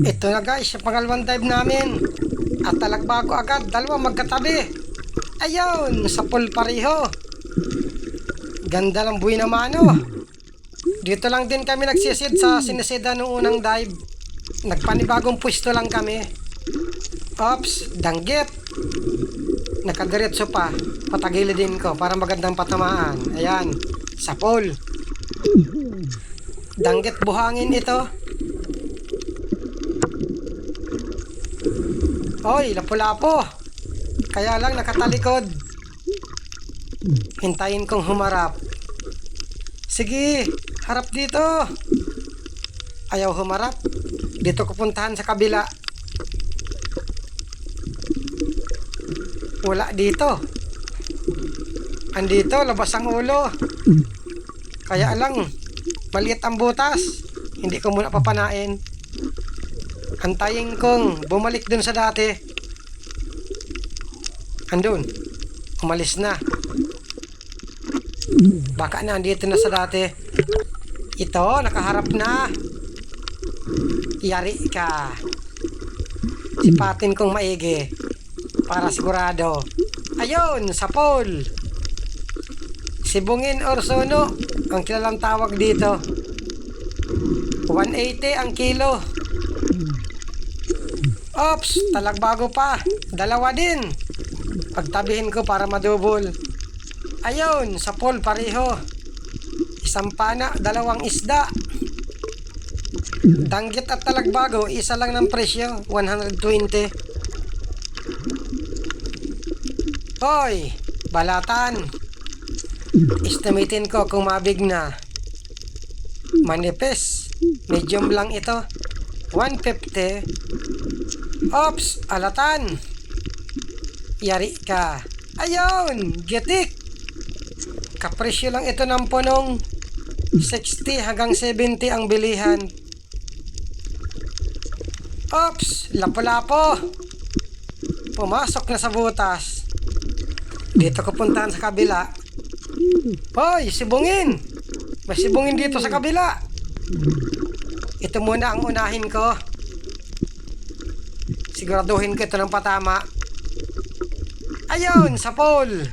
Ito na guys, yung pangalawang dive namin. At talagbago agad, dalawa magkatabi. Ayun, sa pool pareho. Ganda ng buhay na mano. Dito lang din kami nagsisid sa sinisida nung unang dive. Nagpanibagong pwesto lang kami. Ops, danggit. Nakadiretso pa. Patagili din ko para magandang patamaan. Ayan, sa pool. Danggit buhangin ito. Oy, lapu-lapo. Kaya lang nakatalikod. Hintayin kong humarap. Sige, harap dito. Ayaw humarap. Dito ko puntahan sa kabila. Wala dito. Andito, labas ang ulo. Kaya lang, maliit ang butas. Hindi ko muna papanain. Antayin kong bumalik dun sa dati. Andun. Umalis na. Baka na andito na sa dati. Ito, nakaharap na. Yari ka. Sipatin kong maigi. Para sigurado. Ayun, sa pole. Sibungin or sono. Ang kilalang tawag dito. 180 ang kilo. Ops, talagbago pa. Dalawa din. Pagtabihin ko para madubol. Ayun, sa pool pareho. Isang pana, dalawang isda. Danggit at talagbago, isa lang ng presyo, 120. Hoy, balatan. Estimatein ko kung mabig na. Manipis, medium lang ito. 150. Ops, alatan. Yari ka. Ayun, gitik. Kapresyo lang ito ng punong 60 hanggang 70 ang bilihan. Ops, lapo-lapo. Pumasok na sa butas. Dito ko puntahan sa kabila. Hoy, sibungin. May sibungin dito sa kabila. Ito muna ang unahin ko. Siguraduhin ko ito ng patama. Ayun, sa pole.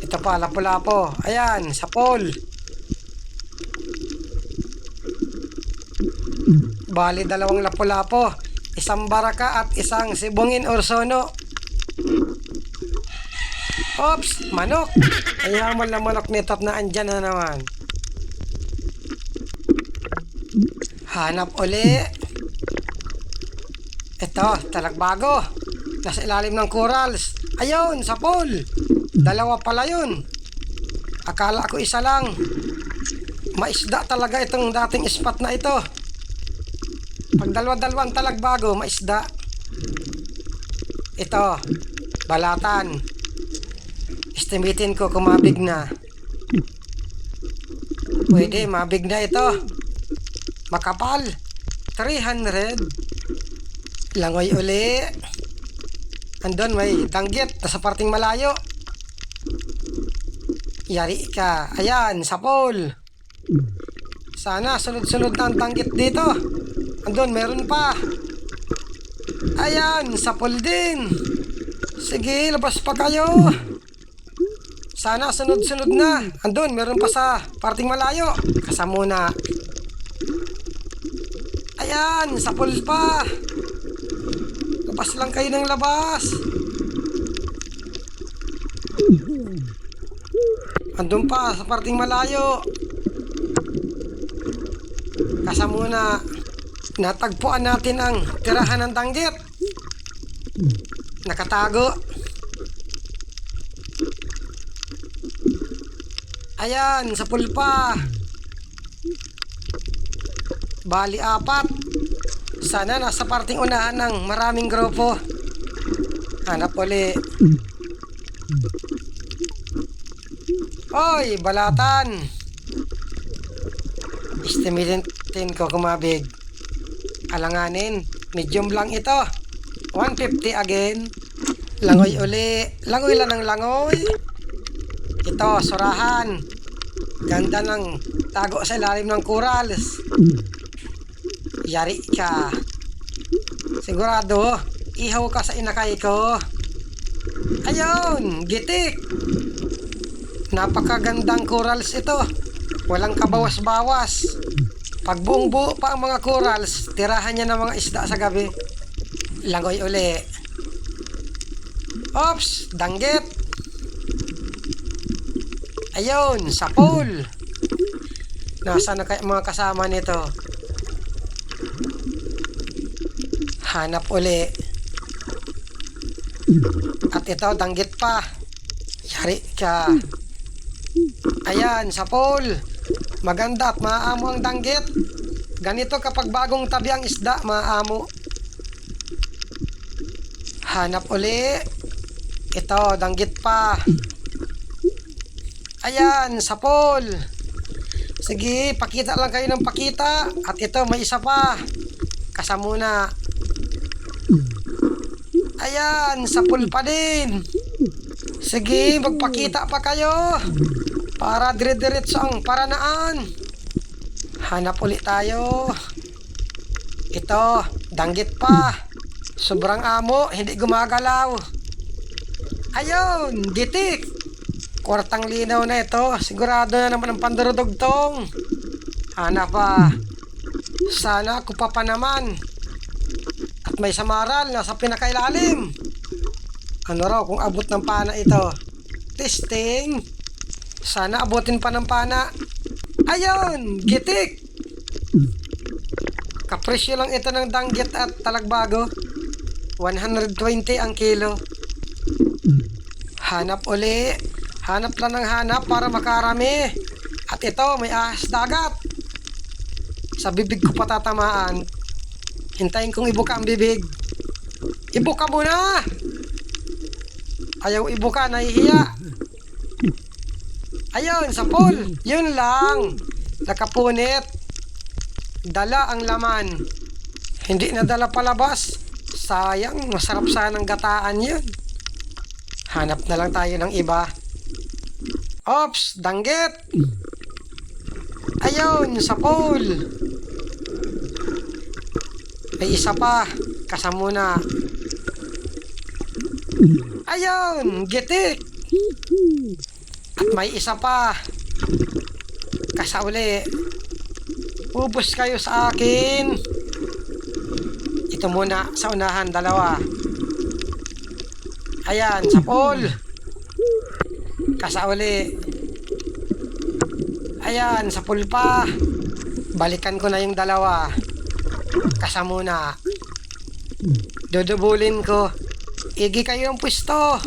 Ito pa, lapo-lapo. Ayan, sa pole. Bali, dalawang lapo-lapo. Isang baraka at isang sibungin or sono. Oops, manok. Ayaman na manok nito at na andyan na naman. Hanap uli. Ito, talagbago. Nasa ilalim ng corals. Ayun, sa pool. Dalawa pala yun. Akala ko isa lang. Maisda talaga itong dating spot na ito. Pag dalawa-dalawang talagbago, maisda. Ito, balatan. Estimatein ko kung mabig na. Pwede, mabig na ito. Makapal. 300. Langoy uli. Andun may danggit sa parting malayo. Yari ka. Ayan, sa pole. Sana sunod-sunod na ang danggit dito. Andun, meron pa. Ayan, sa pool din. Sige, labas pa kayo. Sana sunod-sunod na. Andun, meron pa sa parting malayo. Kasamuna. Ayan, sa pool pa. Labas lang kayo ng labas. Andun pa, sa parting malayo. Kasamuna. Natagpuan natin ang tirahan ng danggit. Nakatago. Ayan, sa pulpa. Bali apat. Sana nasa parting unahan ng maraming grupo. Hanap uli. Oy, balatan. Estimatein ko kumabig. Alanganin, medium lang ito. 150 again. Langoy uli. Langoy lang ng langoy. Ito, surahan. Ganda ng magtago sa ilalim ng corals. Yari ka. Sigurado, ihaw ka sa inakay ko. Ayun, gitik. Napakagandang corals ito. Walang kabawas-bawas. Pag buong buo pa ang mga corals, tirahan niya ng mga isda sa gabi. Langoy uli. Ops, danggit. Ayun, sa pool. Nasaan na kaya mga kasama nito? Hanap uli. At ito, danggit pa. Yari ka. Ayan, sa pool. Maganda at maaamo ang danggit. Ganito kapag bagong tabi ang isda, maaamo. Hanap uli. Ito, danggit pa. Ayan, sa pool. Sige, pakita lang kayo ng pakita. At ito, may isa pa. Kasamuna. Ayan, sa pool pa din. Sige, magpakita pa kayo. Para dire-diretso ang paranaan. Hanap ulit tayo. Ito, danggit pa. Sobrang amo, hindi gumagalaw. Ayun, gitik. Kwartang linaw na ito. Sigurado na naman ang pandurudugtong. Hanap pa. Sana ako pa pa naman. At may samaral nasa pinakailalim. Ano raw kung abot ng pana ito? Testing. Sana abutin pa ng pana. Ayun! Gitik! Kapresyo lang ito ng danggit at talagbago. 120 ang kilo. Hanap uli. Hanap lang ng hanap para makarami. At ito, may ahas dagat. Sa bibig ko patatamaan. Hintayin kong ibuka ang bibig. Ibuka mo na! Ayaw ibuka, nahihiya. Ayun, sa pool. Yun lang. Nakapunit. Dala ang laman. Hindi na dala palabas. Sayang, masarap sanang gataan yun. Hanap na lang tayo ng iba. Ops, danggit. Ayun, sa pool. May isa pa. Kasamuna. Ayun, gitik. At may isa pa. Kasauli. Ubus kayo sa akin. Ito muna sa unahan, dalawa. Ayan, sa pool. Kasauli. Ayan, sa pool pa. Balikan ko na yung dalawa. Kasamuna. Dudubulin ko. Igi kayo yung pwesto.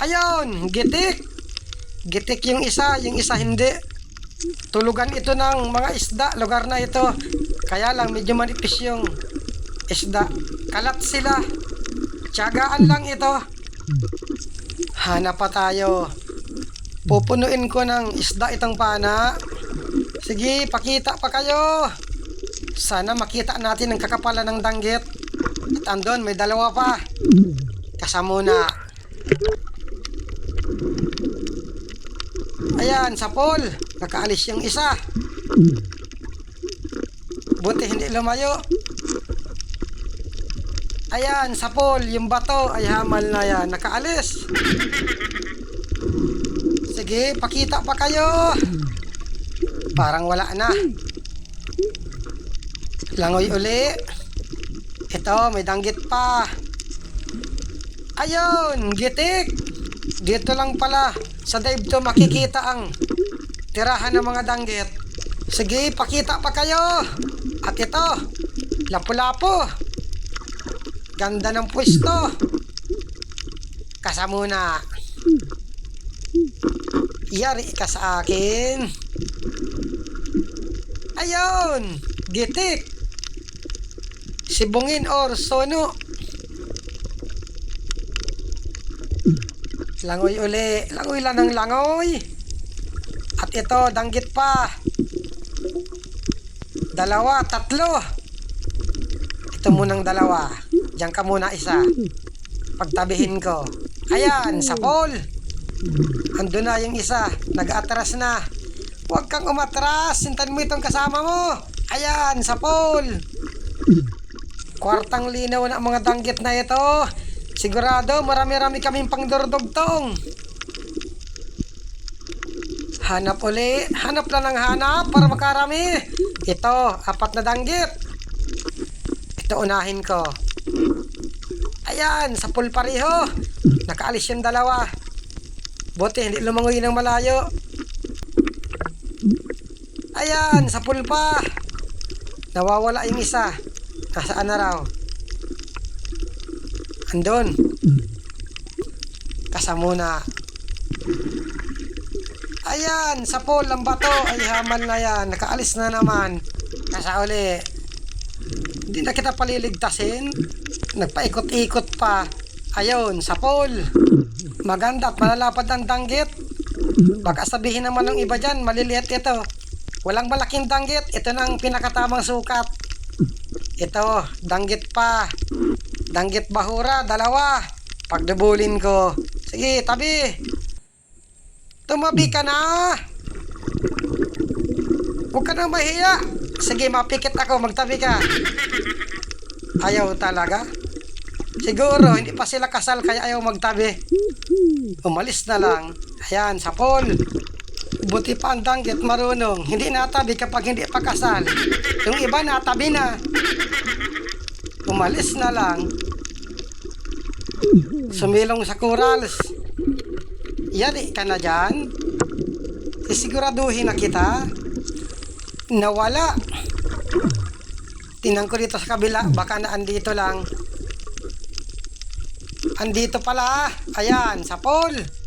Ayun, gitik. Gitik yung isa, yung isa hindi. Tulugan ito ng mga isda, lugar na ito. Kaya lang medyo manipis yung isda. Kalat sila. Tiyagaan lang ito. Hanap pa tayo. Pupunuin ko ng isda itong pana. Sige, pakita pa kayo. Sana makita natin ang kakapalan ng danggit. At andon, may dalawa pa. Kasamuna. Ayan, sa pool. Nakaalis yung isa. Buti hindi lumayo. Ayan, sa pool, yung bato ay hamal na yan. Nakaalis. Sige, pakita pa kayo. Parang wala na. Langoy uli. Ito, may danggit pa. Ayun, gitik. Dito lang pala. Sa dive to makikita ang tirahan ng mga danggit. Sige, pakita pa kayo. At ito, lapu-lapo. Ganda ng pwesto. Kasamuna. Yari ka sa akin. Ayun, gitik. Sibungin or sono. Langoy uli. Langoy lang ng langoy. At ito, danggit pa. Dalawa, tatlo. Ito munang dalawa. Diyan ka muna isa. Pagtabihin ko. Ayan, sa pool. Ando na yung isa. Nag-atras na. Huwag kang umatras. Sintan mo itong kasama mo. Ayan, sa pool. Kwartang linaw na mga danggit na ito. Sigurado, marami-rami kaming pangdurdugtong. Hanap uli. Hanap lang ng hanap para makarami. Ito, apat na danggit. Ito unahin ko. Ayan, sa pool pareho. Nakaalis yung dalawa. Buti, hindi lumangoy ng malayo. Ayan, sa pool pa. Nawawala yung isa. Nasaan na raw? Andun. Kasamuna. Ayan, sa pool ang bato. Ay, hamal na yan. Nakaalis na naman. Kasa uli. Hindi na kita paliligtasin. Nagpaikot-ikot pa. Ayun, sa pool. Maganda at malalapad ang danggit. Baka sabihin naman ng iba dyan, maliliit ito. Walang malaking danggit. Ito na ang pinakatamang sukat. Ito, danggit pa. Danggit bahura, dalawa. Pagdubulin ko. Sige, tabi. Tumabi ka na. Huwag ka na mahiya. Sige, mapikit ako. Magtabi ka. Ayaw talaga. Siguro, hindi pa sila kasal kaya ayaw magtabi. Umalis na lang. Ayan, sa pool. Buti pa ang danggit marunong. Hindi natabi kapag hindi pa kasal. Yung iba natabi na. Umalis na lang. Sumilong sa corals. Yari ka na dyan. Sisiguraduhin na kita. Nawala. Tinang ko dito sa kabila. Baka na andito lang. Andito pala. Ayan, sa pool.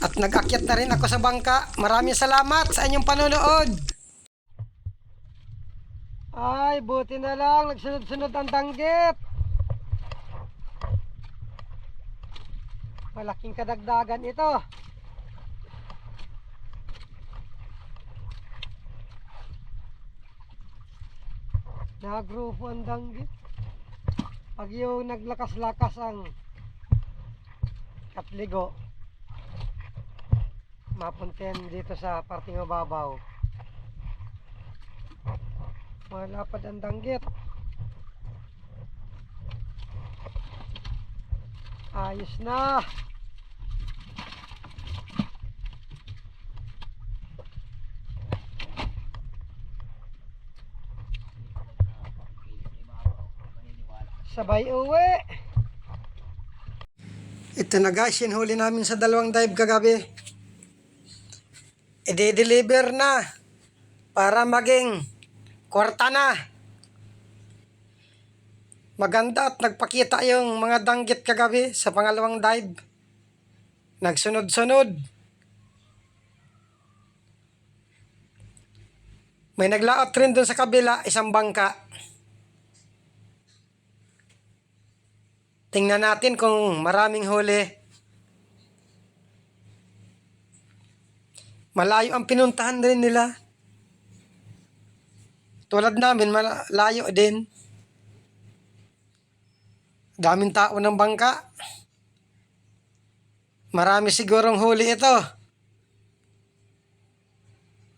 At nag-akyat na rin ako sa bangka. Maraming salamat sa inyong panonood. Ay, buti na lang. Nagsunod-sunod ang danggit. Malaking kadagdagan ito. Nagrupo ang danggit. Pag yung naglakas-lakas ang katligo, mapunten dito sa parting mababaw. Malapad ang danggit. Ayos na. Sabay uwi. Ito na guys, yung huli namin sa dalawang dive kagabi. I-deliver na para maging kwarta na. Maganda at nagpakita yung mga danggit kagabi sa pangalawang dive. Nagsunod-sunod. May naglaot rin dun sa kabila, isang bangka. Tingnan natin kung maraming huli. Malayo ang pinuntahan rin nila. Tulad namin, malayo din. Daming tao ng bangka. Marami sigurong huli ito.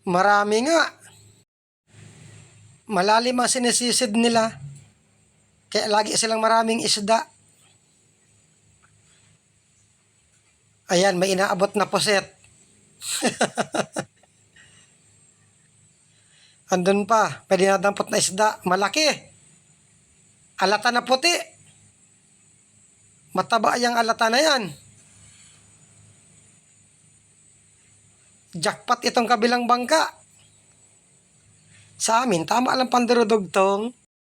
Marami nga. Malalim ang sinisisid nila. Kaya lagi silang maraming isda. Ayan, may inaabot na poset. Andun pa, may dinadampot na isda. Malaki. Alata na puti. Mataba yung alata na yan. Jackpot itong kabilang bangka. Sa amin, tama lang pandurudugtong.